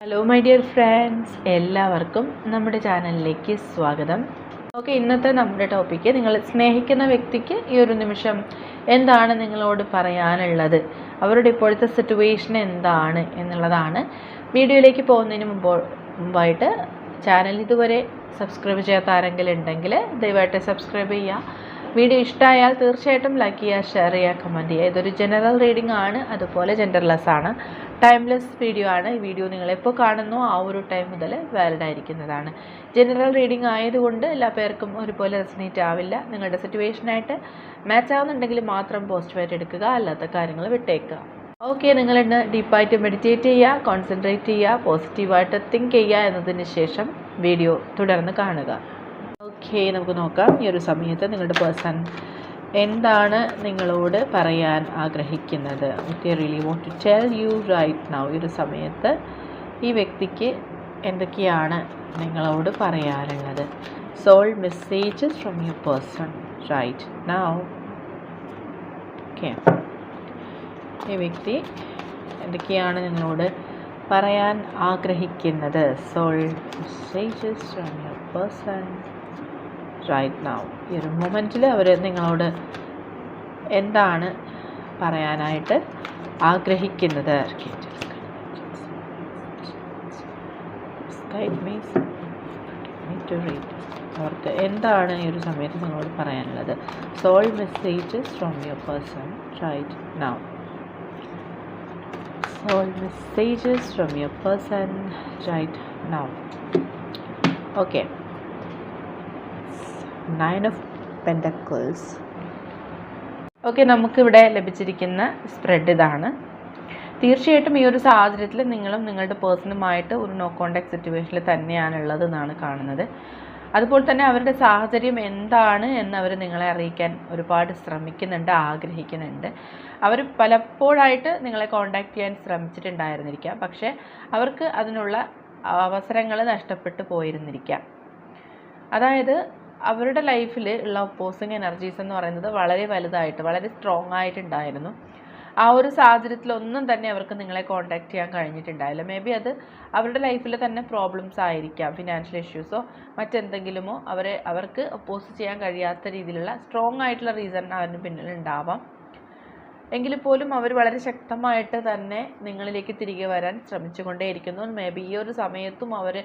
Hello my dear friends എല്ലാവർക്കും നമ്മുടെ ചാനലിലേക്ക് സ്വാഗതം. ഓക്കെ ഇന്നത്തെ നമ്മുടെ ടോപ്പിക്ക് നിങ്ങൾ സ്നേഹിക്കുന്ന വ്യക്തിക്ക് ഈ ഒരു നിമിഷം എന്താണ് നിങ്ങളോട് പറയാനുള്ളത്? അവരുടെ ഇപ്പോഴത്തെ സിറ്റുവേഷൻ എന്താണ് എന്നുള്ളതാണ് വീഡിയോയിലേക്ക് പോകുന്നതിന് മുമ്പ് മുമ്പായിട്ട് ചാനൽ ഇതുവരെ സബ്സ്ക്രൈബ് ചെയ്യാത്ത ആരെങ്കിലും ഉണ്ടെങ്കിൽ ദയവായിട്ട് സബ്സ്ക്രൈബ് ചെയ്യുക. വീഡിയോ ഇഷ്ടമായാൽ തീർച്ചയായിട്ടും ലൈക്ക് ചെയ്യുക ഷെയർ ചെയ്യുക കമന്റ് ചെയ്യുക. ഇതൊരു ജനറൽ റീഡിംഗ് ആണ് അതുപോലെ ജെൻഡർലെസ് ആണ്. ടൈംലെസ് വീഡിയോ ആണ്. ഈ വീഡിയോ നിങ്ങൾ എപ്പോൾ കാണുന്നു ആ ഒരു ടൈം മുതൽ വാലിഡ് ആയിരിക്കുന്നതാണ്. ജനറൽ റീഡിംഗ് ആയതുകൊണ്ട് എല്ലാ പേർക്കും ഒരുപോലെ റെസിനേറ്റ് ആവില്ല. നിങ്ങളുടെ സിറ്റുവേഷനായിട്ട് മാച്ച് ആവുന്നുണ്ടെങ്കിൽ മാത്രം പോസിറ്റീവായിട്ട് എടുക്കുക അല്ലാത്ത കാര്യങ്ങൾ വിട്ടേക്കുക. ഓക്കെ നിങ്ങൾ ഇന്ന് ഡീപ്പായിട്ട് മെഡിറ്റേറ്റ് ചെയ്യുക കോൺസെൻട്രേറ്റ് ചെയ്യുക പോസിറ്റീവായിട്ട് തിങ്ക് ചെയ്യുക എന്നതിന് ശേഷം വീഡിയോ തുടർന്ന് കാണുക. ഓക്കെ നമുക്ക് നോക്കാം. ഈ ഒരു സമയത്ത് നിങ്ങളുടെ പേഴ്സൺ എന്താണ് നിങ്ങളോട് പറയാൻ ആഗ്രഹിക്കുന്നത്? Okay really want to tell you right now ഈ ഒരു സമയത്ത് ഈ വ്യക്തിക്ക് എന്തൊക്കെയാണ് നിങ്ങളോട് പറയാനുള്ളത്? Soul messages from you person right now okay. ഈ വ്യക്തി എന്തൊക്കെയാണ് നിങ്ങളോട് പറയാൻ ആഗ്രഹിക്കുന്നത്? Soul messages from you person right now ഈ ഒരു മൊമെന്റിൽ അവർ നിങ്ങളോട് എന്താണ് പറയാനായിട്ട് ആഗ്രഹിക്കുന്നത്? അവർക്ക് എന്താണ് ഈ ഒരു സമയത്ത് നിങ്ങളോട് പറയാനുള്ളത്? Soul messages from your person right now soul messages from your person right now okay nine of pentacles okay നമുക്കിവിടെ ലഭിച്ചിരിക്കുന്ന സ്പ്രെഡ് ഇതാണ്. തീർച്ചയായിട്ടും ഈ ഒരു സാഹചര്യത്തിൽ നിങ്ങളും നിങ്ങളുടെ പേഴ്സണുമായിട്ട് ഒരു നോ കോണ്ടാക്ട് സിറ്റുവേഷനിൽ തന്നെയാണുള്ളത് എന്നാണ് കാണുന്നത്. അതുപോലെ തന്നെ അവരുടെ സാഹചര്യം എന്താണ് എന്ന് അവർ നിങ്ങളെ അറിയിക്കാൻ ഒരുപാട് ശ്രമിക്കുന്നുണ്ട് ആഗ്രഹിക്കുന്നുണ്ട്. അവർ പലപ്പോഴായിട്ട് നിങ്ങളെ കോണ്ടാക്ട് ചെയ്യാൻ ശ്രമിച്ചിട്ടുണ്ടായിരുന്നിരിക്കാം. പക്ഷേ അവർക്ക് അതിനുള്ള അവസരങ്ങൾ നഷ്ടപ്പെട്ടു പോയിരുന്നിരിക്കാം. അതായത് അവരുടെ ലൈഫിൽ ഉള്ള ഒപ്പോസിങ് എനർജീസ് എന്ന് പറയുന്നത് വളരെ വലുതായിട്ട് വളരെ സ്ട്രോങ് ആയിട്ടുണ്ടായിരുന്നു. ആ ഒരു സാഹചര്യത്തിലൊന്നും തന്നെ അവർക്ക് നിങ്ങളെ കോൺടാക്റ്റ് ചെയ്യാൻ കഴിഞ്ഞിട്ടുണ്ടായില്ല. മേ ബി അത് അവരുടെ ലൈഫിൽ തന്നെ പ്രോബ്ലംസ് ആയിരിക്കാം ഫിനാൻഷ്യൽ ഇഷ്യൂസോ മറ്റെന്തെങ്കിലുമോ അവരെ അവർക്ക് ഒപ്പോസ് ചെയ്യാൻ കഴിയാത്ത രീതിയിലുള്ള സ്ട്രോങ് ആയിട്ടുള്ള റീസൺ അതിന് പിന്നിൽ ഉണ്ടാവാം. എങ്കിൽ പോലും അവർ വളരെ ശക്തമായിട്ട് തന്നെ നിങ്ങളിലേക്ക് തിരികെ വരാൻ ശ്രമിച്ചുകൊണ്ടേയിരിക്കുന്നു. മേ ബി ഈ ഒരു സമയത്തും അവർ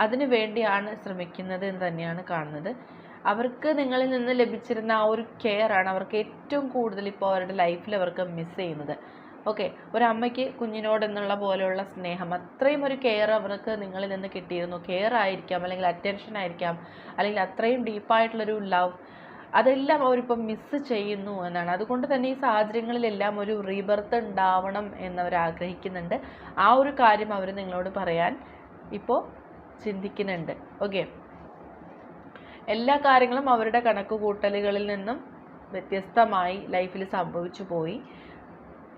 അതിനു വേണ്ടിയാണ് ശ്രമിക്കുന്നത് എന്ന് തന്നെയാണ് കാണുന്നത്. അവർക്ക് നിങ്ങളിൽ നിന്ന് ലഭിച്ചിരുന്ന ആ ഒരു കെയർ ആണ് അവർക്ക് ഏറ്റവും കൂടുതൽ ഇപ്പോൾ അവരുടെ ലൈഫിൽ അവർക്ക് മിസ് ചെയ്യുന്നത്. ഓക്കെ ഒരമ്മയ്ക്ക് അമ്മയ്ക്ക് കുഞ്ഞിനോട് എന്നുള്ള പോലെയുള്ള സ്നേഹം അത്രയും ഒരു കെയർ അവർക്ക് നിങ്ങളിൽ നിന്ന് കിട്ടിയിരുന്നു. കെയർ ആയിരിക്കാം അല്ലെങ്കിൽ അറ്റൻഷൻ ആയിരിക്കാം അല്ലെങ്കിൽ അത്രയും ഡീപ്പായിട്ടുള്ളൊരു ലവ് അതെല്ലാം അവരിപ്പം മിസ്സ് ചെയ്യുന്നു എന്നാണ്. അതുകൊണ്ട് തന്നെ ഈ സാഹചര്യങ്ങളിലെല്ലാം ഒരു റീബർത്ത് ഉണ്ടാവണം എന്നവർ ആഗ്രഹിക്കുന്നുണ്ട്. ആ ഒരു കാര്യം അവർ നിങ്ങളോട് പറയാൻ ഇപ്പോൾ ചിന്തിക്കുന്നുണ്ട്. ഓക്കെ എല്ലാ കാര്യങ്ങളും അവരുടെ കണക്ക് കൂട്ടലുകളിൽ നിന്നും വ്യത്യസ്തമായി ലൈഫിൽ സംഭവിച്ചു പോയി.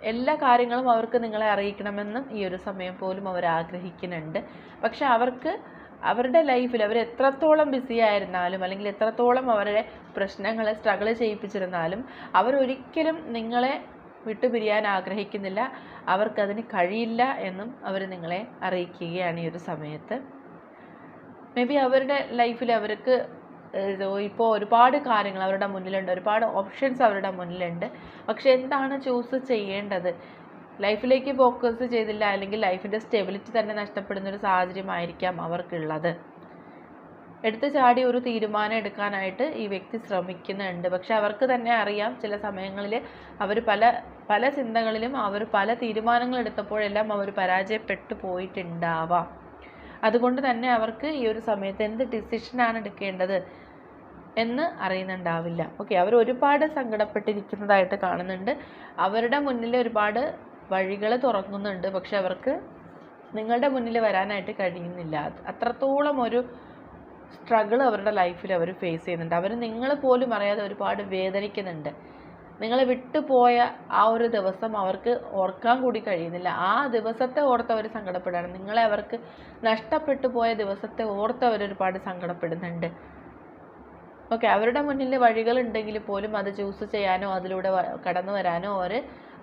എല്ലാ കാര്യങ്ങളും അവർക്ക് നിങ്ങളെ അറിയിക്കണമെന്നും ഈ ഒരു സമയം പോലും അവർ ആഗ്രഹിക്കുന്നുണ്ട്. പക്ഷെ അവർക്ക് അവരുടെ ലൈഫിൽ അവർ എത്രത്തോളം ബിസി ആയിരുന്നാലും അല്ലെങ്കിൽ എത്രത്തോളം അവരുടെ പ്രശ്നങ്ങളെ സ്ട്രഗിൾ ചെയ്യിപ്പിച്ചിരുന്നാലും അവരൊരിക്കലും നിങ്ങളെ വിട്ടുപിരിയാൻ ആഗ്രഹിക്കുന്നില്ല. അവർക്കതിന് കഴിയില്ല എന്നും അവർ നിങ്ങളെ അറിയിക്കുകയാണ് ഈ ഒരു സമയത്ത്. മേ ബി അവരുടെ ലൈഫിൽ അവർക്ക് ഇപ്പോൾ ഒരുപാട് കാര്യങ്ങൾ അവരുടെ മുന്നിലുണ്ട്. ഒരുപാട് ഓപ്ഷൻസ് അവരുടെ മുന്നിലുണ്ട്. പക്ഷെ എന്താണ് ചൂസ് ചെയ്യേണ്ടത്? ലൈഫിലേക്ക് ഫോക്കസ് ചെയ്തില്ല അല്ലെങ്കിൽ ലൈഫിന്റെ സ്റ്റെബിലിറ്റി തന്നെ നഷ്ടപ്പെടുന്ന ഒരു സാഹചര്യമായിരിക്കാം അവർക്കുള്ളത്. എടുത്തു ചാടി ഒരു തീരുമാനം എടുക്കാനായിട്ട് ഈ വ്യക്തി ശ്രമിക്കുന്നുണ്ട്. പക്ഷെ അവർക്ക് തന്നെ അറിയാം ചില സമയങ്ങളിൽ അവർ പല പല ചിന്തകളിലും അവർ പല തീരുമാനങ്ങൾ എടുത്തപ്പോഴെല്ലാം അവർ പരാജയപ്പെട്ടു പോയിട്ടുണ്ടാവാം. അതുകൊണ്ട് തന്നെ അവർക്ക് ഈ ഒരു സമയത്ത് എന്ത് ഡിസിഷനാണ് എടുക്കേണ്ടത് എന്ന് അറിയുന്നുണ്ടാവില്ല. ഓക്കെ അവർ ഒരുപാട് സങ്കടപ്പെട്ടിരിക്കുന്നതായിട്ട് കാണുന്നുണ്ട്. അവരുടെ മുന്നിൽ ഒരുപാട് വഴികൾ തുറങ്ങുന്നുണ്ട് പക്ഷെ അവർക്ക് നിങ്ങളുടെ മുന്നിൽ വരാനായിട്ട് കഴിയുന്നില്ല. അത്രത്തോളം ഒരു സ്ട്രഗിൾ അവരുടെ ലൈഫിൽ അവർ ഫേസ് ചെയ്യുന്നുണ്ട്. അവർ നിങ്ങൾ പോലും അറിയാതെ ഒരുപാട് വേദനിക്കുന്നുണ്ട്. നിങ്ങളെ വിട്ടുപോയ ആ ഒരു ദിവസം അവർക്ക് ഓർക്കാൻ കൂടി കഴിയുന്നില്ല. ആ ദിവസത്തെ ഓർത്ത് അവർ സങ്കടപ്പെടുകയാണ്. നിങ്ങളെ അവർക്ക് നഷ്ടപ്പെട്ടു പോയ ദിവസത്തെ ഓർത്ത് അവർ ഒരുപാട് സങ്കടപ്പെടുന്നുണ്ട്. ഓക്കെ അവരുടെ മുന്നിൽ വഴികളുണ്ടെങ്കിൽ പോലും അത് ചൂസ് ചെയ്യാനോ അതിലൂടെ കടന്നു വരാനോ അവർ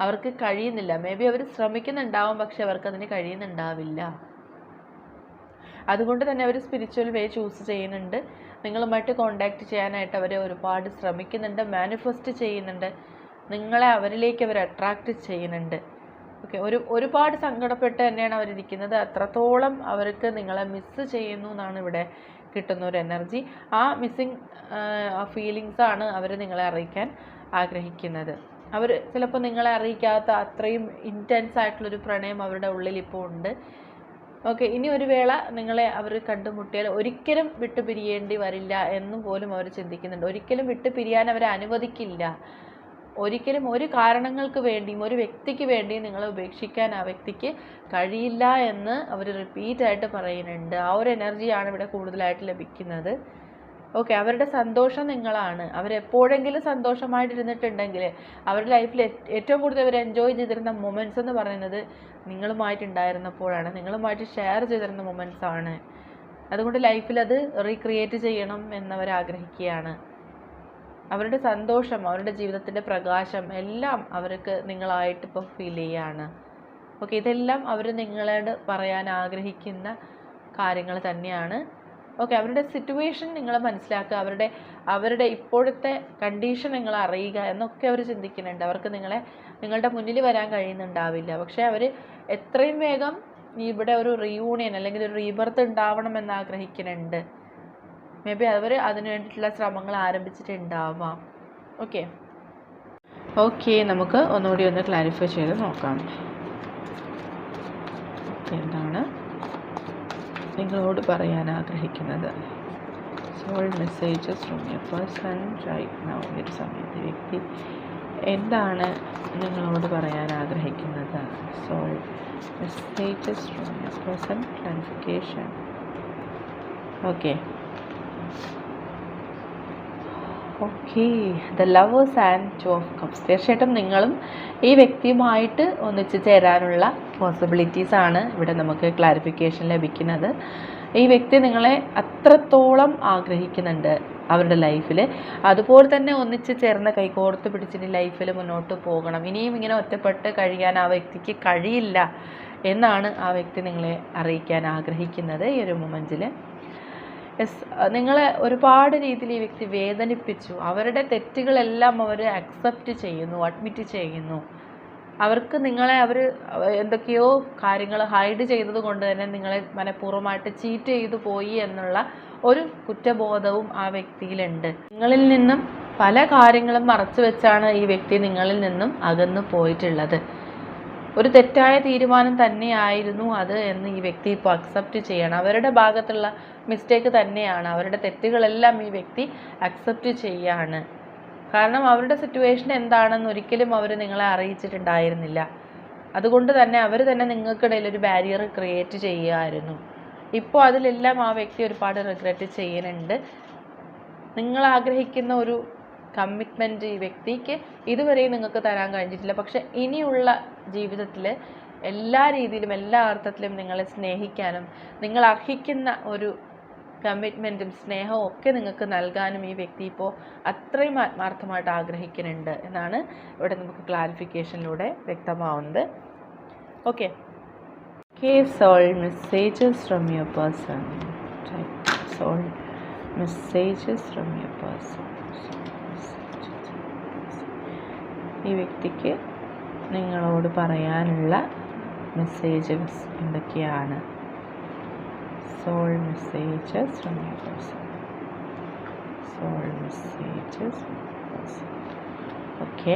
അവർക്ക് കഴിയുന്നില്ല. മേ ബി അവർ ശ്രമിക്കുന്നുണ്ടാവും പക്ഷെ അവർക്ക് അതിന് കഴിയുന്നുണ്ടാവില്ല. അതുകൊണ്ട് തന്നെ അവർ സ്പിരിച്വൽ വേ ചൂസ് ചെയ്യുന്നുണ്ട്. നിങ്ങളുമായിട്ട് കോണ്ടാക്ട് ചെയ്യാനായിട്ട് അവർ ഒരുപാട് ശ്രമിക്കുന്നുണ്ട് മാനിഫെസ്റ്റ് ചെയ്യുന്നുണ്ട്. നിങ്ങളെ അവരിലേക്ക് അവർ അട്രാക്റ്റ് ചെയ്യുന്നുണ്ട്. ഓക്കെ ഒരു ഒരുപാട് സങ്കടപ്പെട്ട് തന്നെയാണ് അവരിരിക്കുന്നത്. അത്രത്തോളം അവർക്ക് നിങ്ങളെ മിസ് ചെയ്യുന്നു എന്നാണ് ഇവിടെ കിട്ടുന്ന ഒരു എനർജി ആ മിസ്സിങ് ഫീലിങ്സ് ആണ് അവർ നിങ്ങളെ അറിയിക്കാൻ ആഗ്രഹിക്കുന്നത്. അവർ ചിലപ്പോൾ നിങ്ങളെ അറിയിക്കാത്ത അത്രയും ഇന്റൻസ് ആയിട്ടുള്ളൊരു പ്രണയം അവരുടെ ഉള്ളിൽ ഇപ്പോൾ ഉണ്ട്. ഓക്കെ ഇനി ഒരു വേള നിങ്ങളെ അവർ കണ്ടുമുട്ടിയാൽ ഒരിക്കലും വിട്ടു പിരിയേണ്ടി വരില്ല എന്നും പോലും അവർ ചിന്തിക്കുന്നുണ്ട്. ഒരിക്കലും വിട്ടു പിരിയാൻ അവരെ അനുവദിക്കില്ല. ഒരിക്കലും ഒരു കാരണങ്ങൾക്ക് വേണ്ടിയും ഒരു വ്യക്തിക്ക് വേണ്ടിയും നിങ്ങളെ ഉപേക്ഷിക്കാൻ ആ വ്യക്തിക്ക് കഴിയില്ല എന്ന് അവർ റിപ്പീറ്റായിട്ട് പറയുന്നുണ്ട്. ആ ഒരു എനർജിയാണ് ഇവിടെ കൂടുതലായിട്ട് ലഭിക്കുന്നത്. ഓക്കെ അവരുടെ സന്തോഷം നിങ്ങളാണ്. അവരെപ്പോഴെങ്കിലും സന്തോഷമായിട്ടിരുന്നിട്ടുണ്ടെങ്കിൽ അവരുടെ ലൈഫിൽ ഏറ്റവും കൂടുതൽ അവർ എൻജോയ് ചെയ്തിരുന്ന മൊമെന്റ്സ് എന്ന് പറയുന്നത് നിങ്ങളുമായിട്ടുണ്ടായിരുന്നപ്പോഴാണ്. നിങ്ങളുമായിട്ട് ഷെയർ ചെയ്തിരുന്ന മൊമെന്റ്സ് ആണ്. അതുകൊണ്ട് ലൈഫിൽ അത് റീക്രിയേറ്റ് ചെയ്യണം എന്നവർ ആഗ്രഹിക്കുകയാണ് അവരുടെ സന്തോഷം അവരുടെ ജീവിതത്തിന്റെ പ്രകാശം എല്ലാം അവർക്ക് നിങ്ങളായിട്ട് ഇപ്പോൾ ഫീൽ ചെയ്യാണ്. ഓക്കെ ഇതെല്ലാം അവർ നിങ്ങളോട് പറയാൻ ആഗ്രഹിക്കുന്ന കാര്യങ്ങൾ തന്നെയാണ്. ഓക്കെ അവരുടെ സിറ്റുവേഷൻ നിങ്ങൾ മനസ്സിലാക്കുക. അവരുടെ അവരുടെ ഇപ്പോഴത്തെ കണ്ടീഷൻ നിങ്ങൾ അറിയുക എന്നൊക്കെ അവർ ചിന്തിക്കുന്നുണ്ട്. അവർക്ക് നിങ്ങളെ നിങ്ങളുടെ മുന്നിൽ വരാൻ കഴിയുന്നുണ്ടാവില്ല. പക്ഷേ അവർ എത്രയും വേഗം ഇവിടെ ഒരു റീയൂണിയൻ അല്ലെങ്കിൽ ഒരു റീബർത്ത് ഉണ്ടാവണമെന്ന് ആഗ്രഹിക്കുന്നുണ്ട്. മേ ബി അവർ അതിന് വേണ്ടിയിട്ടുള്ള ശ്രമങ്ങൾ ആരംഭിച്ചിട്ടുണ്ടാവാം. ഓക്കെ ഓക്കെ നമുക്ക് ഒന്നുകൂടി ഒന്ന് ക്ലാരിഫൈ ചെയ്ത് നോക്കാം. എന്താണ്? നിങ്ങളോട് പറയാൻ ആഗ്രഹിക്കുന്നത്. Soul messages from first person right now ഒരു സമയത്ത് വ്യക്തി. എന്താണ് നിങ്ങളോട് പറയാൻ ആഗ്രഹിക്കുന്നത്? Soul messages from you person clarification okay okay the lovers and two of cups തീർച്ചയായിട്ടും നിങ്ങളും ഈ വ്യക്തിയുമായിട്ട് ഒന്നിച്ചു ചേരാനുള്ള പോസിബിലിറ്റീസ് ആണ് ഇവിടെ നമുക്ക് ക്ലാരിഫിക്കേഷൻ ലഭിക്കുന്നത്. ഈ വ്യക്തി നിങ്ങളെ അത്രത്തോളം ആഗ്രഹിക്കുന്നുണ്ട് അവരുടെ ലൈഫിൽ അതുപോലെ തന്നെ ഒന്നിച്ച് ചേർന്ന് കൈകോർത്ത് പിടിച്ചിട്ട് ലൈഫിൽ മുന്നോട്ട് പോകണം. ഇനിയും ഇങ്ങനെ ഒറ്റപ്പെട്ട് കഴിയാൻ ആ വ്യക്തിക്ക് കഴിയില്ല എന്നാണ് ആ വ്യക്തി നിങ്ങളെ അറിയിക്കാൻ ആഗ്രഹിക്കുന്നത് ഈ ഒരു മൊമെന്റിൽ യെസ് നിങ്ങളെ ഒരുപാട് രീതിയിൽ ഈ വ്യക്തി വേദനിപ്പിച്ചു. അവരുടെ തെറ്റുകളെല്ലാം അവർ അക്സെപ്റ്റ് ചെയ്യുന്നു അഡ്മിറ്റ് ചെയ്യുന്നു. അവർക്ക് നിങ്ങളെ അവർ എന്തൊക്കെയോ കാര്യങ്ങൾ ഹൈഡ് ചെയ്തത് കൊണ്ട് തന്നെ നിങ്ങളെ മനഃപൂർവമായിട്ട് ചീറ്റ് ചെയ്തു പോയി എന്നുള്ള ഒരു കുറ്റബോധവും ആ വ്യക്തിയിലുണ്ട്. നിങ്ങളിൽ നിന്നും പല കാര്യങ്ങളും മറച്ചു വെച്ചാണ് ഈ വ്യക്തി നിങ്ങളിൽ നിന്നും അകന്നു പോയിട്ടുള്ളത്. ഒരു തെറ്റായ തീരുമാനം തന്നെയായിരുന്നു അത് എന്ന് ഈ വ്യക്തി ഇപ്പോൾ അക്സെപ്റ്റ് ചെയ്യണം. അവരുടെ ഭാഗത്തുള്ള മിസ്റ്റേക്ക് തന്നെയാണ്. അവരുടെ തെറ്റുകളെല്ലാം ഈ വ്യക്തി അക്സെപ്റ്റ് ചെയ്യാണ്. കാരണം അവരുടെ സിറ്റുവേഷൻ എന്താണെന്ന് ഒരിക്കലും അവർ നിങ്ങളെ അറിയിച്ചിട്ടുണ്ടായിരുന്നില്ല. അതുകൊണ്ട് തന്നെ അവർ തന്നെ നിങ്ങൾക്കിടയിൽ ഒരു ബാരിയർ ക്രിയേറ്റ് ചെയ്യുമായിരുന്നു ഇപ്പോൾ അതിലെല്ലാം ആ വ്യക്തി ഒരുപാട് റിഗ്രറ്റ് ചെയ്യുന്നുണ്ട്. നിങ്ങൾ ആഗ്രഹിക്കുന്ന ഒരു കമ്മിറ്റ്മെന്റ് ഈ വ്യക്തിക്ക് ഇതുവരെയും നിങ്ങൾക്ക് തരാൻ കഴിഞ്ഞിട്ടില്ല. പക്ഷെ ഇനിയുള്ള ജീവിതത്തിൽ എല്ലാ രീതിയിലും എല്ലാ അർത്ഥത്തിലും നിങ്ങളെ സ്നേഹിക്കാനും നിങ്ങൾ അർഹിക്കുന്ന ഒരു കമ്മിറ്റ്മെന്റും സ്നേഹവും ഒക്കെ നിങ്ങൾക്ക് നൽകാനും ഈ വ്യക്തി ഇപ്പോൾ അത്രയും ആത്മാർത്ഥമായിട്ട് ആഗ്രഹിക്കുന്നുണ്ട് എന്നാണ് ഇവിടെ നമുക്ക് ക്ലാരിഫിക്കേഷനിലൂടെ വ്യക്തമാവുന്നത്. Okay Okay, soul messages from your person Type soul messages your person. ഈ വ്യക്തിക്ക് നിങ്ങളോട് പറയാനുള്ള മെസ്സേജസ് എന്തൊക്കെയാണ്? Soul messages from your person soul messages from your person. Okay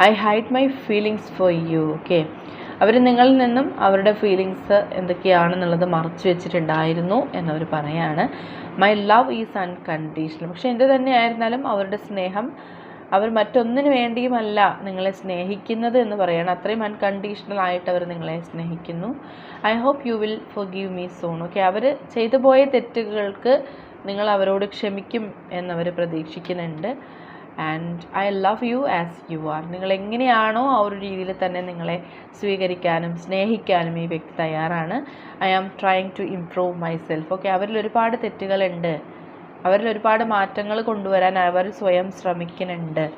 I hide my feelings for you okay അവർ നിങ്ങളിൽ നിന്നും അവരുടെ feelings എന്തൊക്കെയാണെന്നുള്ളത് മറച്ചു വെച്ചിട്ടുണ്ടായിരുന്നു എന്നവർ പറയാണ്. മൈ ലവ് ഈസ് അൺകണ്ടീഷണൽ പക്ഷേ എന്ത് തന്നെയായിരുന്നാലും അവരുടെ സ്നേഹം അവർ മറ്റൊന്നിനു വേണ്ടിയുമല്ല നിങ്ങളെ സ്നേഹിക്കുന്നത് എന്ന് പറയണം. അത്രയും അൺകണ്ടീഷണൽ ആയിട്ട് അവർ നിങ്ങളെ സ്നേഹിക്കുന്നു. I hope you will forgive me soon okay അവർ ചെയ്തു പോയ തെറ്റുകൾക്ക് നിങ്ങൾ അവരോട് ക്ഷമിക്കും എന്നവർ പ്രതീക്ഷിക്കുന്നുണ്ട്. And I love you as you are നിങ്ങൾ എങ്ങനെയാണോ ആ ഒരു രീതിയിൽ തന്നെ നിങ്ങളെ സ്വീകരിക്കാനും സ്നേഹിക്കാനും ഈ വ്യക്തി തയ്യാറാണ്. I am trying to improve myself okay അവരിൽ ഒരുപാട് തെറ്റുകളുണ്ട്. അവരിൽ ഒരുപാട് മാറ്റങ്ങൾ കൊണ്ടുവരാൻ അവർ സ്വയം ശ്രമിക്കുന്നുണ്ട്.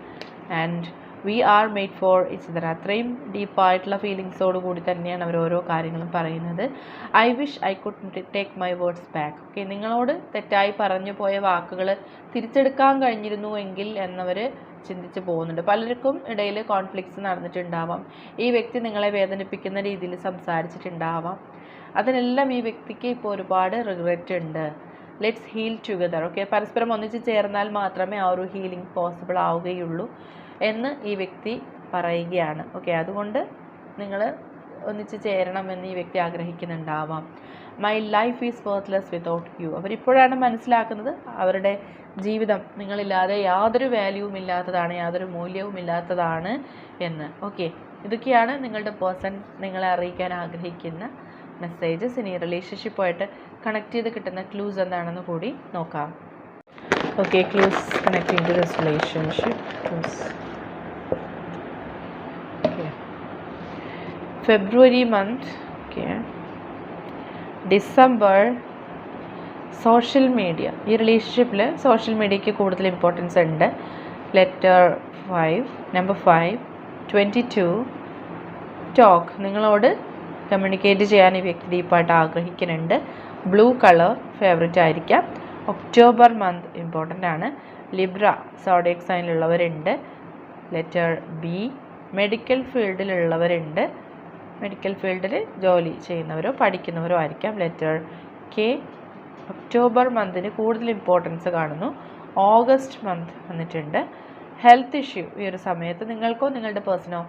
And we are made for it's അത്രയും ഡീപ്പായിട്ടുള്ള ഫീലിങ്സോട് കൂടി തന്നെയാണ് അവർ ഓരോ കാര്യങ്ങളും പറയുന്നത്. I wish I could take my words back okay നിങ്ങളോട് തെറ്റായി പറഞ്ഞു പോയ വാക്കുകൾ തിരിച്ചെടുക്കാൻ കഴിഞ്ഞിരുന്നു എങ്കിൽ എന്നവർ ചിന്തിച്ച് പോകുന്നുണ്ട്. പലർക്കും ഇടയിൽ കോൺഫ്ലിക്ട്സ് നടന്നിട്ടുണ്ടാവാം. ഈ വ്യക്തി നിങ്ങളെ വേദനിപ്പിക്കുന്ന രീതിയിൽ സംസാരിച്ചിട്ടുണ്ടാവാം. അതിനെല്ലാം ഈ വ്യക്തിക്ക് ഇപ്പോൾ ഒരുപാട് റിഗ്രറ്റ് ഉണ്ട്. ലെറ്റ്സ് ഹീൽ ടുഗദർ ഓക്കെ പരസ്പരം ഒന്നിച്ച് ചേർന്നാൽ മാത്രമേ ആ ഒരു ഹീലിംഗ് പോസിബിൾ ആവുകയുള്ളൂ എന്ന് ഈ വ്യക്തി പറയുകയാണ് ഓക്കെ അതുകൊണ്ട് നിങ്ങൾ ഒന്നിച്ച് ചേരണമെന്ന് ഈ വ്യക്തി ആഗ്രഹിക്കുന്നുണ്ടാവാം. My life is worthless without you അവരിപ്പോഴാണ് മനസ്സിലാക്കുന്നത് അവരുടെ ജീവിതം നിങ്ങളില്ലാതെ യാതൊരു വാല്യൂവും ഇല്ലാത്തതാണ് യാതൊരു മൂല്യവും ഇല്ലാത്തതാണ് എന്ന് ഓക്കെ ഇതൊക്കെയാണ് നിങ്ങളുടെ പേഴ്സൺ നിങ്ങളെ അറിയിക്കാൻ ആഗ്രഹിക്കുന്ന മെസ്സേജസ് ഇനി റിലേഷൻഷിപ്പുമായിട്ട് കണക്ട് ചെയ്ത് കിട്ടുന്ന ക്ലൂസ് എന്താണെന്ന് കൂടി നോക്കാം. Okay clues connect this relationship clues February month okay December social media ഈ റിലേഷൻഷിപ്പിൽ സോഷ്യൽ മീഡിയയ്ക്ക് കൂടുതൽ ഇമ്പോർട്ടൻസ് ഉണ്ട്. Letter five number five twenty two talk നിങ്ങളോട് കമ്മ്യൂണിക്കേറ്റ് ചെയ്യാൻ ഈ വ്യക്തി ഡീപ്പായിട്ട് ആഗ്രഹിക്കുന്നുണ്ട്. ബ്ലൂ കളർ ഫേവറേറ്റ് ആയിരിക്കാം. ഒക്ടോബർ മന്ത് ഇമ്പോർട്ടന്റ് ആണ്. ലിബ്ര സോഡിയക് സൈനിലുള്ളവരുണ്ട് ലെറ്റർ ബി മെഡിക്കൽ ഫീൽഡിലുള്ളവരുണ്ട് മെഡിക്കൽ ഫീൽഡിൽ ജോലി ചെയ്യുന്നവരോ പഠിക്കുന്നവരോ ആയിരിക്കാം. ലെറ്റർ കെ ഒക്ടോബർ മന്തിന് കൂടുതൽ ഇമ്പോർട്ടൻസ് കാണുന്നു. ഓഗസ്റ്റ് മന്ത് വന്നിട്ടുണ്ട്. ഹെൽത്ത് ഇഷ്യൂ ഈ ഒരു സമയത്ത് നിങ്ങൾക്കോ നിങ്ങളുടെ പേഴ്സണോ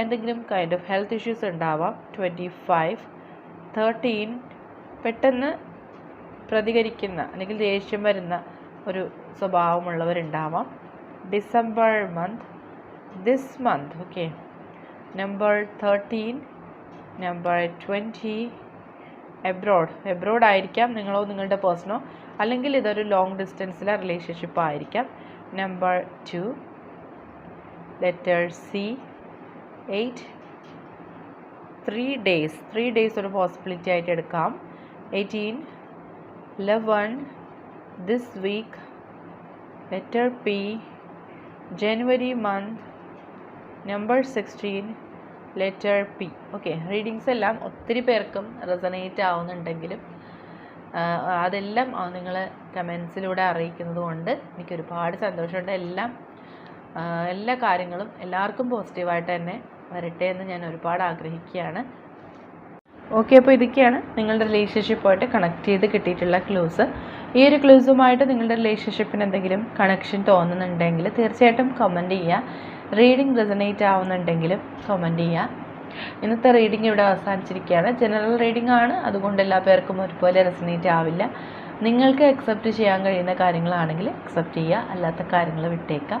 എന്തെങ്കിലും കൈൻഡ് ഓഫ് ഹെൽത്ത് ഇഷ്യൂസ് ഉണ്ടാവാം. ട്വന്റി ഫൈവ് തേർട്ടീൻ പെട്ടെന്ന് പ്രതികരിക്കുന്ന അല്ലെങ്കിൽ ദേഷ്യം വരുന്ന ഒരു സ്വഭാവമുള്ളവരുണ്ടാവാം. December month this month okay number thirteen number twenty abroad abroad ആയിരിക്കാം നിങ്ങളോ നിങ്ങളുടെ പേഴ്സണോ അല്ലെങ്കിൽ ഇതൊരു ലോങ് ഡിസ്റ്റൻസിലെ റിലേഷൻഷിപ്പ് ആയിരിക്കാം. Number two letter C eight three days three days ഒരു പോസിബിലിറ്റി ആയിട്ട് എടുക്കാം. Eighteen eleven this week letter P January month number sixteen letter P okay readings എല്ലാം ഒത്തിരി പേർക്കും റെസനേറ്റ് ആവുന്നുണ്ടെങ്കിലും അതെല്ലാം നിങ്ങൾ കമൻസിലൂടെ അറിയിക്കുന്നത് കൊണ്ട് എനിക്കൊരുപാട് സന്തോഷമുണ്ട്. എല്ലാം എല്ലാ കാര്യങ്ങളും എല്ലാവർക്കും പോസിറ്റീവായിട്ട് തന്നെ വരട്ടെ എന്ന് ഞാൻ ഒരുപാട് ആഗ്രഹിക്കുകയാണ്. ഓക്കെ അപ്പോൾ ഇതൊക്കെയാണ് നിങ്ങളുടെ റിലേഷൻഷിപ്പുമായിട്ട് കണക്ട് ചെയ്ത് കിട്ടിയിട്ടുള്ള ക്ലൂസ് ഈ ഒരു ക്ലൂസുമായിട്ട് നിങ്ങളുടെ റിലേഷൻഷിപ്പിന് എന്തെങ്കിലും കണക്ഷൻ തോന്നുന്നുണ്ടെങ്കിൽ തീർച്ചയായിട്ടും കമന്റ് ചെയ്യുക. റീഡിംഗ് റെസനേറ്റ് ആവുന്നുണ്ടെങ്കിലും കമന്റ് ചെയ്യുക. ഇന്നത്തെ റീഡിംഗ് ഇവിടെ അവസാനിച്ചിരിക്കുകയാണ്. ജനറൽ റീഡിംഗ് ആണ്. അതുകൊണ്ട് എല്ലാ പേർക്കും ഒരുപോലെ റെസനേറ്റ് ആവില്ല. നിങ്ങൾക്ക് അക്സെപ്റ്റ് ചെയ്യാൻ കഴിയുന്ന കാര്യങ്ങളാണെങ്കിൽ അക്സെപ്റ്റ് ചെയ്യുക. അല്ലാത്ത കാര്യങ്ങൾ വിട്ടേക്കുക.